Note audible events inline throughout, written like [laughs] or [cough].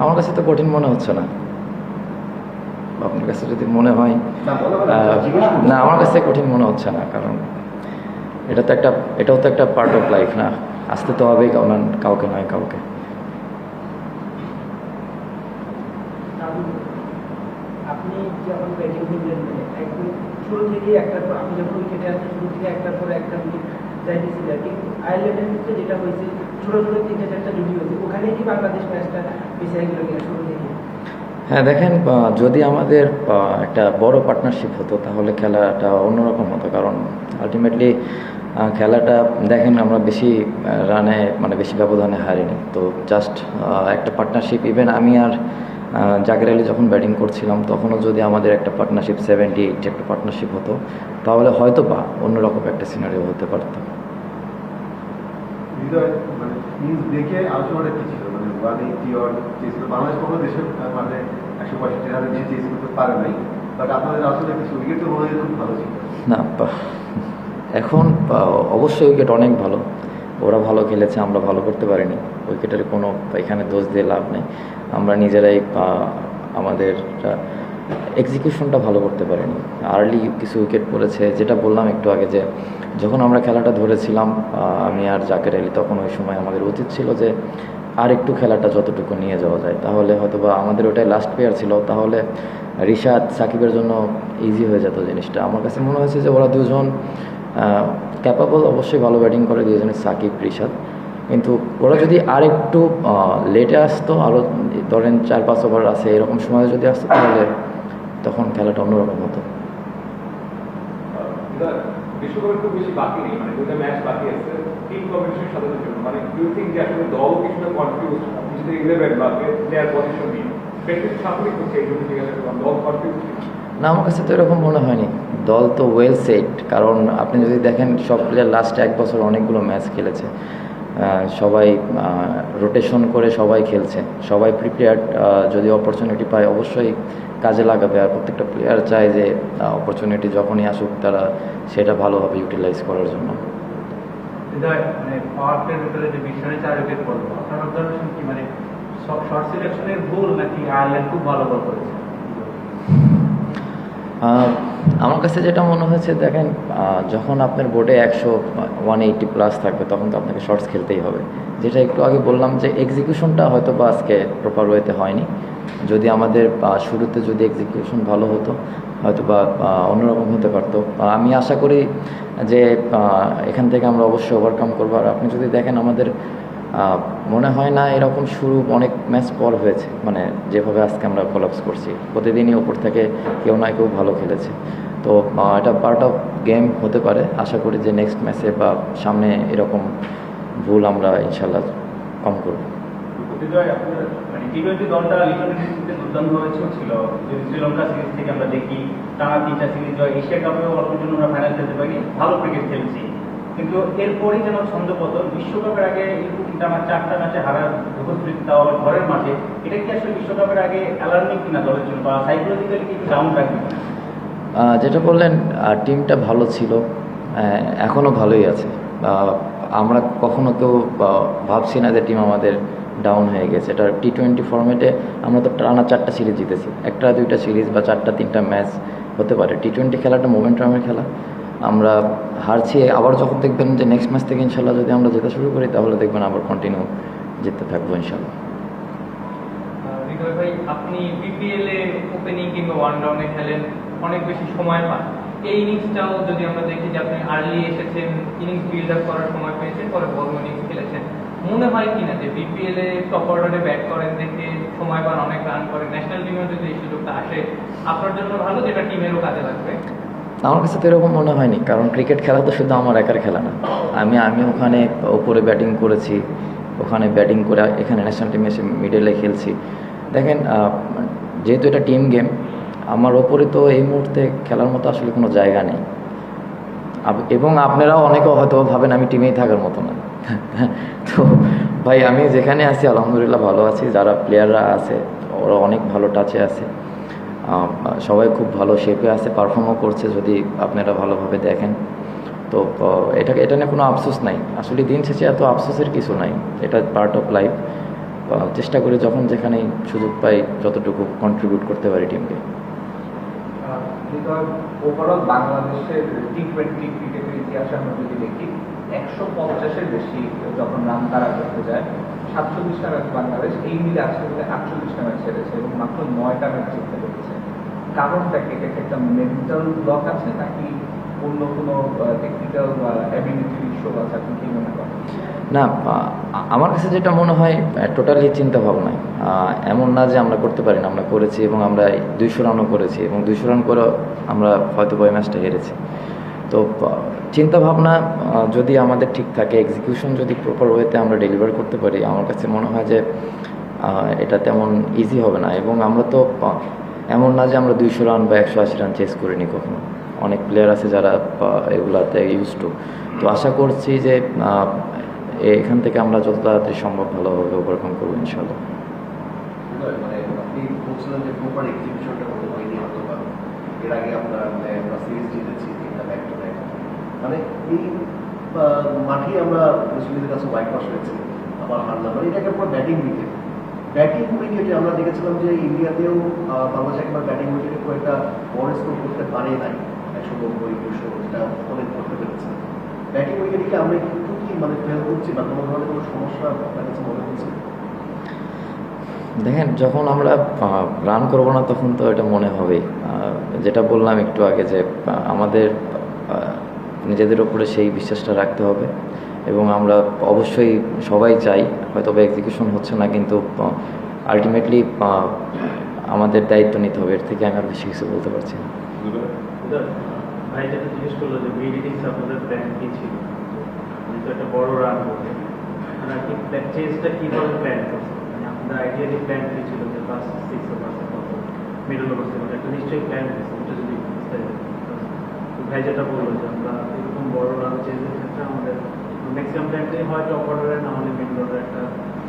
আমার কাছে তো কঠিন মনে হচ্ছে না। আপনার কাছে যদি মনে হয় না, আমার কাছে কঠিন মনে হচ্ছে না, কারণ এটা তো একটা, এটাও তো একটা পার্ট অফ লাইফ না? আসতে তো হবেই কাউকে কাউকে নয় কাউকে। আপনি যখন যেটা হয়েছে হ্যাঁ দেখেন যদি আমাদের একটা বড় পার্টনারশিপ হতো, তাহলে খেলাটা অন্যরকম হতো। কারণ আলটিমেটলি খেলাটা দেখেন, আমরা বেশি রানে মানে বেশি ব্যবধানে হারিনি। তো জাস্ট একটা পার্টনারশিপ ইভেন আমি আর জাকের আলী যখন ব্যাটিং করছিলাম, তখনও যদি আমাদের একটা পার্টনারশিপ সেভেন্টি এইট একটা পার্টনারশিপ হতো, তাহলে হয়তো বা অন্যরকম একটা সিনারিও হতে পারতো। হৃদয় মানে দেখে মানে দেশের মানে একশো বাট আপনাদের কিছু ভালো না এখন অবশ্যই উইকেট অনেক ভালো। ওরা ভালো খেলেছে, আমরা ভালো করতে পারিনি। উইকেটের কোনো, এখানে দোষ দিয়ে লাভ নেই। আমরা নিজেরাই আমাদের এক্সিকিউশনটা ভালো করতে পারেনি। আর্লি কিছু উইকেট পড়েছে, যেটা বললাম একটু আগে যে, যখন আমরা খেলাটা ধরেছিলাম আমি আর জাকের আলী, তখন ওই সময় আমাদের উচিত ছিল যে, আর একটু খেলাটা যতটুকু নিয়ে যাওয়া যায়। তাহলে হয়তো বা আমাদের ওটাই লাস্ট প্লেয়ার ছিল, তাহলে রিশাদ সাকিবের জন্য ইজি হয়ে যেত জিনিসটা। আমার কাছে মনে হয়েছে যে ওরা দুজন ক্যাপাবল অবশ্যই ভালো ব্যাটিং করে দুজনে সাকিব, রিশাদ। কিন্তু ওরা যদি আর একটু লেটে আসতো আরও ধরেন চার পাঁচ ওভার আছে এরকম সময় যদি আসতো তাহলে তখন খেলাটা অন্যরকম হতো। মানে মানে না আমার কাছে তো এরকম মনে হয়নি। দল তো ওয়েল সেট কারণ আপনি যদি দেখেন সব প্লেয়ার লাস্ট এক বছর অনেকগুলো ম্যাচ খেলেছে। সবাই রোটেশন করে সবাই খেলছে। সবাই প্রিপেয়ার্ড যদি অপরচুনিটি পায় অবশ্যই কাজে লাগাবে। আর প্রত্যেকটা প্লেয়ার চায় যে অপরচুনিটি যখনই আসুক তারা সেটা ভালোভাবে ইউটিলাইজ করার জন্য। ভুল নাকি আয়ারল্যান্ড খুব ভালো বল করেছে? আমার কাছে যেটা মনে হয়েছে, দেখেন যখন আপনার বোর্ডে একশো ওয়ান এইটি প্লাস থাকবে, তখন তো আপনাকে শর্টস খেলতেই হবে। যেটা একটু আগে বললাম যে এক্সিকিউশনটা হয়তো বা আজকে প্রপার ওয়েতে হয়নি। যদি আমাদের শুরুতে যদি এক্সিকিউশন ভালো হতো, হয়তো বা অন্যরকম হতে পারতো। আমি আশা করি যে এখান থেকে আমরা অবশ্যই ওভারকাম করব। আর আপনি যদি দেখেন আমাদের মনে হয় না এরকম শুরু অনেক ম্যাচ পর হয়েছে। মানে যেভাবে আজকে আমরা কলাপস করছি। প্রতিদিনই ওপর থেকে কেউ না কেউ ভালো খেলেছে। তো এটা পার্ট অফ গেম হতে পারে। আশা করি যে নেক্সট ম্যাচে বা সামনে এরকম ভুল আমরা ইনশাল্লাহ কম করব। মানে শ্রীলঙ্কা সিরিজ থেকে আমরা দেখি, টানা তিনটা সিরিজ এশিয়া কাপেও জন্য আমরা ফাইনাল খেলতে পারি। ভালো ক্রিকেট খেলছি। কিন্তু এরপরই যেন ছন্দপতন, বিশ্বকাপের আগে এরকম টানা চারটা ম্যাচে হারার উপস্থিতি তাও ঘরের মাঠে, এটা কি আসলে বিশ্বকাপের আগে অ্যালার্মিং কিনা দলের জন্য? বা সাইকোলজিক্যালি কি ডাউন রাখবে যেটা বললেন টিমটা ভালো ছিল এখনও ভালোই আছে। আমরা কখনো কেউ ভাবছি না যে টিম আমাদের ডাউন হয়ে গেছে। এটা টি টোয়েন্টি ফর্মেটে আমরা তো টানা চারটা সিরিজ জিতেছি। একটা দুইটা সিরিজ বা চারটা তিনটা ম্যাচ হতে পারে। টি টোয়েন্টি খেলাটা মোমেন্টামের খেলা। আমরা হারছি, আবার যখন দেখবেন যে নেক্সট ম্যাচ থেকে ইনশাল্লাহ যদি আমরা যেতে শুরু করি, তাহলে দেখবেন আবার কন্টিনিউ জিততে থাকব ইনশাল্লাহ। মনে হয় কিনা যে বিপিএল ব্যাট করেন দেখে সময় অনেক রান ন্যাশনাল যদি আসে, আপনার জন্য ভালো যেটা টিমেরও কাজে লাগবে? আমার কাছে তো এরকম মনে হয়নি, কারণ ক্রিকেট খেলা তো শুধু আমার একার খেলা না। আমি আমি ওখানে ওপরে ব্যাটিং করেছি, ওখানে ব্যাটিং করে এখানে ন্যাশনাল টিমে এসে মিডলে খেলছি। দেখেন যেহেতু এটা টিম গেম আমার ওপরে তো এই মুহূর্তে খেলার মতো আসলে কোনো জায়গা নেই। এবং আপনারাও অনেকে হয়তো ভাবেন আমি টিমেই থাকার মতো না। [laughs] তো ভাই, আমি যেখানে আছি, আলহামদুলিল্লাহ ভালো আছি। যারা প্লেয়াররা আছে, ওরা অনেক ভালো টাচে আছে। সবাই খুব ভালো শেপে আছে পারফর্মও করছে যদি আপনারা ভালোভাবে দেখেন। তো এটা এটা নিয়ে কোনো আফসোস নাই। আসলে দিন শেষে এত আফসোসের কিছু নাই, এটা পার্ট অফ লাইফ চেষ্টা করি যখন যেখানে সুযোগ পাই যতটুকু কন্ট্রিবিউট করতে পারি টিমকে ওভারঅল যদি দেখি, একশো পঞ্চাশের বেশি যখন রান তারা করতে যায় সাতচল্লিশটা ম্যাচ বাংলাদেশ, এই মিলে আজকে আটচল্লিশটা ম্যাচ হেরেছে এবং মাত্র নয়টা ম্যাচ জিততে কারণটা কি? এটা একটা মেন্টাল ব্লক আছে নাকি অন্য কোনো টেকনিক্যাল অ্যাবিলিটির ইস্যু আছে? আপনি কি মনে করেন? না আমার কাছে যেটা মনে হয় টোটালি চিন্তা ভাবনায় এমন না যে আমরা করতে পারি না, আমরা করেছি এবং আমরা দুইশো রানও করেছি এবং দুইশো রান করে আমরা হয়তো ওই ম্যাচটা হেরেছি। তো চিন্তা ভাবনা যদি আমাদের ঠিক থাকে এক্সিকিউশন যদি প্রপার ওয়েতে আমরা ডেলিভার করতে পারি, আমার কাছে মনে হয় যে এটা তেমন ইজি হবে না। এবং আমরা তো এমন না যে আমরা দুইশো রান বা একশো আশি রান চেস করিনি কখনো। অনেক প্লেয়ার আছে যারা এগুলাতে ইউজ টু তো আশা করছি যে এখান থেকে আমরা যত তাড়াতাড়ি সম্ভব ভালোভাবে ওভারকাম করব ইনশাল্লাহ মানে মানে আমরা মানে মাঠে মুসলিমদের কাছে হোয়াইট ওয়াশ হয়েছে, আবার হারলাম। মানে এটাকে পুরো ব্যাটিং উইকেট ব্যাটিং উইকেটে আমরা দেখেছিলাম যে ইন্ডিয়াতেও বাংলাদেশ একবার ব্যাটিং উইকেটে খুব একটা বড় স্কোর করতে পারে নাই। একশো নব্বই দুশো যেটা অনেক করতে পেরেছে। ব্যাটিং উইকেটে কি আমরা একটু কি মানে ফেল করছি বা কোনো ধরনের কোনো সমস্যা আপনার কাছে মনে হচ্ছে? দেখেন যখন আমরা রান করব না তখন তো এটা মনে আহ, যেটা বললাম একটু আগে যে আমাদের নিজেদের উপরে সেই বিশ্বাসটা রাখতে হবে। এবং আমরা অবশ্যই সবাই চাই হয়তো এক্সিকিউশন হচ্ছে না কিন্তু আলটিমেটলি আমাদের দায়িত্ব নিতে হবে। এর থেকে আমি আর বেশি কিছু বলতে পারছি না। ভাই যেটা জিজ্ঞেস করল যে মিড আপনাদের প্ল্যান কি যেহেতু একটা বড় রান করবে আপনারা কি চেঞ্জটা কীভাবে প্ল্যান মানে আপনাদের আইডিয়ালি প্ল্যান কি যে সিক্স ওভার্সে মিডল একটা নিশ্চয়ই প্ল্যান যদি বিস্তারিত বলতেন। তো ভাই যেটা বলল যে আমরা এরকম বড় রান চেঞ্জের ক্ষেত্রে আমাদের ম্যাক্সিমাম প্ল্যানটাই হয় টপ অর্ডারে না হলে মিডল অর্ডারে একটা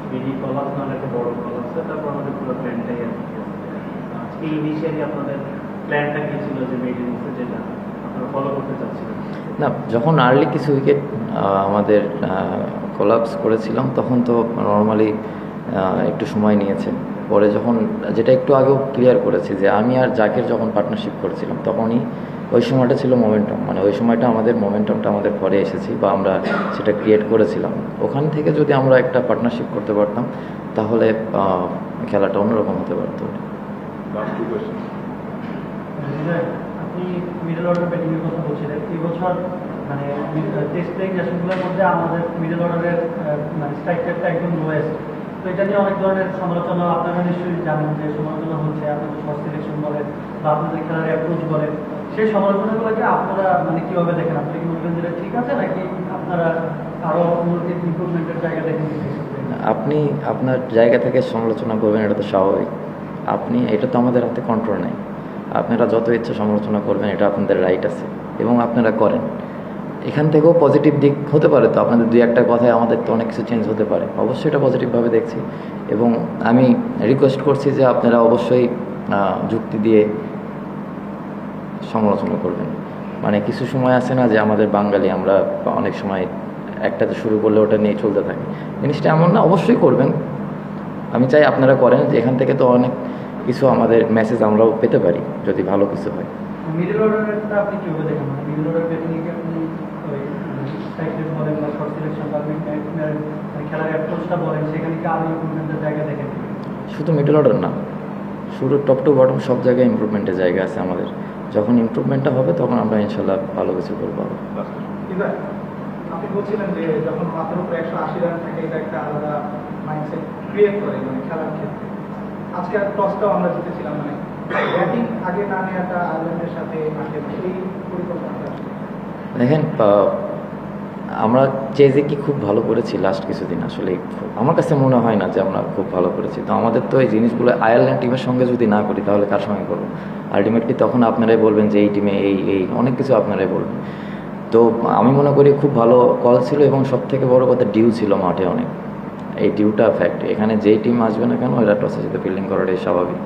মিডি কলাস না একটা বড় কলাস তারপর আমাদের পুরো প্ল্যানটাই আর কি। আজকে ইনিশিয়ালি আপনাদের প্ল্যানটা কি ছিল যে মিড ইনিংসে যেটা আপনারা ফলো করতে চাচ্ছিলেন? না, যখন আর্লি কিছু উইকেট আমাদের কোলাপস করেছিলাম, তখন তো নর্মালি একটু সময় নিয়েছে। পরে যখন যেটা একটু আগেও ক্লিয়ার করেছি যে আমি আর জাকের যখন পার্টনারশিপ করেছিলাম তখনই ওই সময়টা ছিল মোমেন্টাম মানে ওই সময়টা আমাদের মোমেন্টামটা আমাদের পরে এসেছি বা আমরা সেটা ক্রিয়েট করেছিলাম। ওখান থেকে যদি আমরা একটা পার্টনারশিপ করতে পারতাম তাহলে খেলাটা অন্যরকম হতে পারতো। লাস্ট টু কোয়েশ্চেন আপনি মিডল অর্ডার ব্যাটিং কথা বলছিলেন। এই মানে টেস্ট প্লেইং ন্যাশনগুলোর মধ্যে আমাদের মিডল অর্ডারের মানে স্ট্রাইক রেটটা একদম লোয়েস্ট তো এটা নিয়ে অনেক ধরনের সমালোচনা আপনারা নিশ্চয়ই জানেন যে সমালোচনা হচ্ছে, আপনাদের সিলেকশন বলেন বা আপনাদের খেলার অ্যাপ্রোচ বলেন সেই সমালোচনাগুলোকে আপনারা মানে কীভাবে দেখেন? আপনারা কি মনে ঠিক আছে নাকি আপনারা আরও ইমপ্রুভমেন্টের জায়গা দেখেন? আপনি আপনার জায়গা থেকে সমালোচনা করবেন, এটা তো স্বাভাবিক। আপনি, এটা তো আমাদের হাতে কন্ট্রোল নেই। আপনারা যত ইচ্ছা সমালোচনা করবেন, এটা আপনাদের রাইট আছে। এবং আপনারা করেন। এখান থেকেও পজিটিভ দিক হতে পারে তো। আপনাদের দুই একটা কথায় আমাদের তো অনেক কিছু চেঞ্জ হতে পারে। অবশ্যই এটা পজিটিভভাবে দেখছি। এবং আমি রিকোয়েস্ট করছি যে আপনারা অবশ্যই যুক্তি দিয়ে সমালোচনা করবেন। মানে কিছু সময় আছে না যে আমাদের বাঙালি আমরা অনেক সময় একটাতে শুরু করলে ওটা নিয়ে চলতে থাকি। জিনিসটা এমন না, অবশ্যই করবেন। আমি চাই আপনারা করেন যে এখান থেকে তো অনেক কিছু আমাদের মেসেজ আমরাও পেতে পারি, যদি ভালো কিছু হয় মিডল অর্ডারটা আপনি কীভাবে দেখেন মানে মিডল অর্ডার ব্যাটিং এ আপনি ওই স্ট্রাইক রেট বলেন বা শর্ট সিলেকশন বা mid- মানে খেলার অ্যাপ্রোচটা বলেন সেখানে কি আরও ইমপ্রুভমেন্টের জায়গা দেখেন শুধু মিডল অর্ডার না শুরু টপ টু বটম সব জায়গায় ইমপ্রুভমেন্টের জায়গা আছে আমাদের। যখন ইমপ্রুভমেন্টটা হবে তখন আমরা ইনশাল্লাহ ভালো কিছু করব আপনি বলছিলেন যে যখন মাথার উপরে একশো আশি রান থাকে এটা একটা আলাদা মাইন্ডসেট ক্রিয়েট করে মানে খেলার ক্ষেত্রে। আজকে আর টসটাও আমরা জিতেছিলাম মানে ব্যাটিং আগে না নেওয়াটা আয়ারল্যান্ডের সাথে মাঠে এই পরিকল্পনাটা দেখেন আমরা চেজে কি খুব ভালো করেছি লাস্ট কিছুদিন? আসলে আমার কাছে মনে হয় না যে আমরা খুব ভালো করেছি। তো আমাদের তো এই জিনিসগুলো আয়ারল্যান্ড টিমের সঙ্গে যদি না করি, তাহলে কার সঙ্গে করব? আলটিমেটলি তখন আপনারাই বলবেন যে এই টিমে এই এই, অনেক কিছু আপনারাই বলবেন। তো আমি মনে করি খুব ভালো কল ছিল এবং সব থেকে বড় কথা ডিউ ছিল মাঠে অনেক। এই ডিউটা ফ্যাক্ট এখানে যেই টিম আসবে না কেন, এরা টসে জিতে ফিল্ডিং করাটাই স্বাভাবিক।